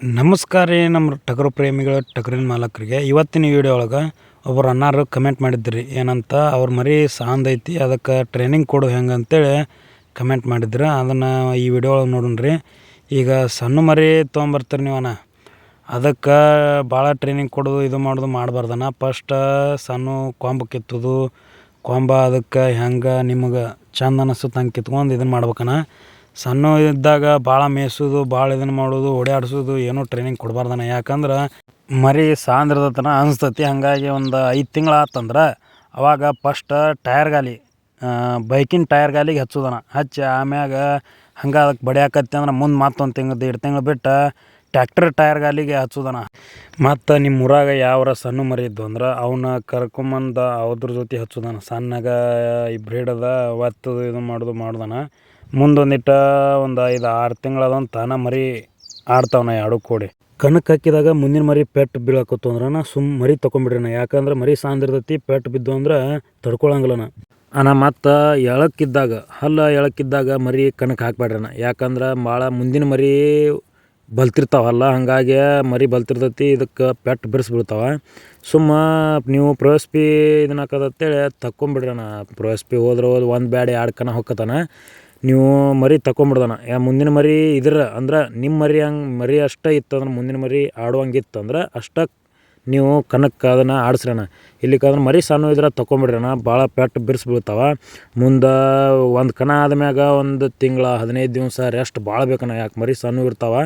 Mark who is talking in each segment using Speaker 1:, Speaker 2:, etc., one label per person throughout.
Speaker 1: ನಮಸ್ಕಾರ ರೀ ನಮ್ಮ ಟಗರು ಪ್ರೇಮಿಗಳ, ಟಗರಿನ ಮಾಲಕರಿಗೆ. ಇವತ್ತಿನ ವಿಡಿಯೋ ಒಳಗೆ ಒಬ್ಬರು ಅನ್ನಾರು ಕಮೆಂಟ್ ಮಾಡಿದ್ರಿ. ಏನಂತ, ಅವ್ರ ಮರಿ ಸಾಂದ್ ಐತಿ, ಅದಕ್ಕೆ ಟ್ರೈನಿಂಗ್ ಕೊಡು ಹೆಂಗೆ ಅಂತೇಳಿ ಕಮೆಂಟ್ ಮಾಡಿದ್ರು. ಅದನ್ನು ಈ ವಿಡಿಯೋ ಒಳಗೆ ನೋಡೋಣ ರೀ. ಈಗ ಸಣ್ಣ ಮರಿ ತೊಗೊಂಬರ್ತೀರಿ ನೀವನ ಅದಕ್ಕೆ ಭಾಳ ಟ್ರೈನಿಂಗ್ ಕೊಡೋದು, ಇದು ಮಾಡೋದು ಮಾಡಬಾರ್ದನ ಫಸ್ಟ್ ಸಣ್ಣ ಕೊಂಬ ಕಿತ್ತೋದು. ಕೊಂಬ ಅದಕ್ಕೆ ಹೆಂಗೆ ನಿಮಗೆ ಚಂದ ಅನಿಸುತ್ತೆ ಹಂಗೆ ಕಿತ್ಕೊಂಡು ಇದನ್ನು ಮಾಡ್ಬೇಕನ ಸಣ್ಣ ಇದ್ದಾಗ ಭಾಳ ಮೇಯ್ಸೋದು, ಭಾಳ ಇದನ್ನು ಮಾಡೋದು, ಓಡಾಡಿಸೋದು ಏನೂ ಟ್ರೈನಿಂಗ್ ಕೊಡಬಾರ್ದನ. ಯಾಕಂದ್ರೆ ಮರಿ ಸಾಂದ್ರದತನ ಅನಿಸ್ತತಿ. ಹಾಗಾಗಿ ಒಂದು ಐದು ತಿಂಗಳು ಆತಂದ್ರೆ ಅವಾಗ ಫಸ್ಟ್ ಟಯರ್ ಗಾಲಿ ಬೈಕಿನ ಟಯರ್ ಗಾಲಿಗೆ ಹಚ್ಚೋದನ. ಹಚ್ಚಿ ಆಮ್ಯಾಗ ಹಂಗೆ ಅದಕ್ಕೆ ಬಡಿಯಾಕತ್ತಿ ಅಂದ್ರೆ ಮುಂದೆ ಮತ್ತೊಂದು ತಿಂಗಳು ಎರಡು ತಿಂಗ್ಳು ಬಿಟ್ಟು ಟ್ಯಾಕ್ಟರ್ ಟಯರ್ ಗಾಲಿಗೆ ಹಚ್ಚೋದನ. ಮತ್ತು ನಿಮ್ಮ ಊರಾಗ ಯಾವ್ರ ಸಣ್ಣ ಮರಿ ಇದ್ದು ಅಂದ್ರೆ ಅವನ್ನ ಕರ್ಕೊಂಬಂದು ಅವ್ರ ಜೊತೆ ಹಚ್ಚೋದನ. ಸಣ್ಣಗ ಈ ಬ್ರೀಡ್ ಒತ್ತದು ಒತ್ತು ಇದು ಮಾಡೋದು, ಮಾಡೋದನ. ಮುಂದೊಂದಿಟ್ಟು ಒಂದು ಐದು ಆರು ತಿಂಗಳದೊಂದು ತಾನ ಮರಿ ಆಡ್ತಾವನ ಎರಡು ಕೋಡಿ. ಕಣಕ್ಕೆ ಹಾಕಿದಾಗ ಮುಂದಿನ ಮರಿ ಪೆಟ್ಟು ಬೀಳಕತ್ತು ಅಂದ್ರೆ ಸುಮ್ ಮರಿ ನಾ ಯಾಕಂದ್ರೆ ಮರಿ ಸಾಂದಿರ್ತೈತಿ ಪೆಟ್ಟು ಬಿದ್ದು ಅಂದ್ರೆ ತಡ್ಕೊಳಂಗಿಲ್ಲನ. ಅಣ್ಣ ಮತ್ತು ಎಳಕ್ಕಿದ್ದಾಗ ಹಲ್ಲ ಎಳಕ್ಕಿದ್ದಾಗ ಮರಿ ಕಣಕ್ಕೆ ಹಾಕ್ಬೇಡ್ರಣ ಯಾಕಂದ್ರೆ ಭಾಳ ಮುಂದಿನ ಮರಿ ಬಲ್ತಿರ್ತಾವಲ್ಲ ಹಾಗಾಗಿ ಮರಿ ಬಲ್ತಿರ್ತೈತಿ, ಇದಕ್ಕೆ ಪೆಟ್ಟು ಬಿರ್ಸಿ ಸುಮ್ಮ ನೀವು ಪ್ರೊಯಸ್ಪಿ ಇದನ್ನ ಹಾಕೋದಂತೇಳಿ ತಕ್ಕೊಂಬಿಡ್ರಣ ಪ್ರೊಯಸ್ಪಿ ಹೋದ್ರೆ ಹೋದ್ ಒಂದು ಬ್ಯಾಡ ಎರಡು ಕಣ ಹೊಕ್ಕತಾನ. ನೀವು ಮರಿ ತಕೊಂಬಿಡ್ದನ. ಯಾ ಮುಂದಿನ ಮರಿ ಇದ್ರ ಅಂದ್ರೆ ನಿಮ್ಮ ಮರಿ ಹಂಗೆ, ಮರಿ ಅಷ್ಟೇ ಇತ್ತಂದ್ರೆ ಮುಂದಿನ ಮರಿ ಆಡುವಂಗಿತ್ತಂದ್ರೆ ಅಷ್ಟೇ ನೀವು ಕನಕ್ಕೆ ಅದನ್ನು ಆಡಿಸ್ರಣ. ಇಲ್ಲಿಕಂದ್ರೆ ಮರಿ ಸಣ್ಣ ಇದ್ರೆ ತಗೊಂಬಿಡ್ರಣ ಭಾಳ ಪೆಟ್ಟು ಬಿರ್ಸಿ ಮುಂದೆ ಒಂದು ಕಣ ಆದ್ಮ್ಯಾಗ ಒಂದು ತಿಂಗಳ, ಹದಿನೈದು ದಿವಸ ರೆಸ್ಟ್ ಭಾಳ ಬೇಕನ. ಯಾಕೆ ಮರಿ ಸಣ್ಣ ಇರ್ತಾವೆ.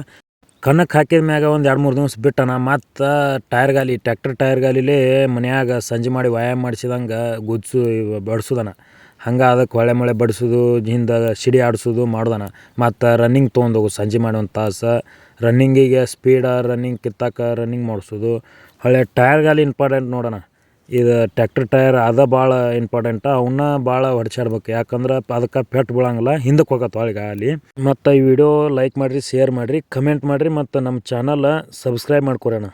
Speaker 1: ಕಣಕ್ಕೆ ಹಾಕಿದ ಮ್ಯಾಗ ಒಂದು ಎರಡು ಮೂರು ದಿವಸ ಬಿಟ್ಟಣ ಮತ್ತು ಟೈರ್ ಗಾಲಿ ಟ್ಯಾಕ್ಟರ್ ಟೈರ್ ಗಾಲಿಲೇ ಮನ್ಯಾಗ ಸಂಜೆ ಮಾಡಿ ವ್ಯಾಯಾಮ ಮಾಡಿಸಿದಂಗೆ ಗುದ್ಸು ಬಡ್ಸೋದನ. ಹಂಗೆ ಅದಕ್ಕೆ ಹೊಳೆ ಮೊಳೆ ಬಡಿಸೋದು, ಹಿಂದೆ ಸಿಡಿ ಆಡಿಸೋದು ಮಾಡ್ದಾನ. ಮತ್ತು ರನ್ನಿಂಗ್ ತೊಗೊಂಡೋಗು, ಸಂಜೆ ಮಾಡಿ ಒಂದು ತಾಸು. ರನ್ನಿಂಗಿಗೆ ಸ್ಪೀಡ ರನ್ನಿಂಗ್ ಕಿತ್ತಾಕ ರನ್ನಿಂಗ್ ಮಾಡಿಸೋದು. ಹೊಳೆ ಟೈರ್ ಗಾಲಿ ಇಂಪಾರ್ಟೆಂಟ್ ನೋಡೋಣ. ಇದು ಟ್ಯಾಕ್ಟರ್ ಟೈರ್ ಅದ ಭಾಳ ಇಂಪಾರ್ಟೆಂಟ ಅವನ್ನ ಭಾಳ ಹೊಡ್ಚಾಡ್ಬೇಕು ಯಾಕಂದ್ರೆ ಅದಕ್ಕೆ ಪೆಟ್ಟು ಬೀಳಂಗಿಲ್ಲ, ಹಿಂದಕ್ಕೆ ಹೋಗತ್ತೆ ಒಳಗೆ ಗಾಲಿ. ಮತ್ತು ಈ ವಿಡಿಯೋ ಲೈಕ್ ಮಾಡಿರಿ ಶೇರ್ ಮಾಡಿರಿ ಕಮೆಂಟ್ ಮಾಡಿರಿ, ಮತ್ತು ನಮ್ಮ ಚಾನಲ್ ಸಬ್ಸ್ಕ್ರೈಬ್ ಮಾಡ್ಕೊರೋಣ.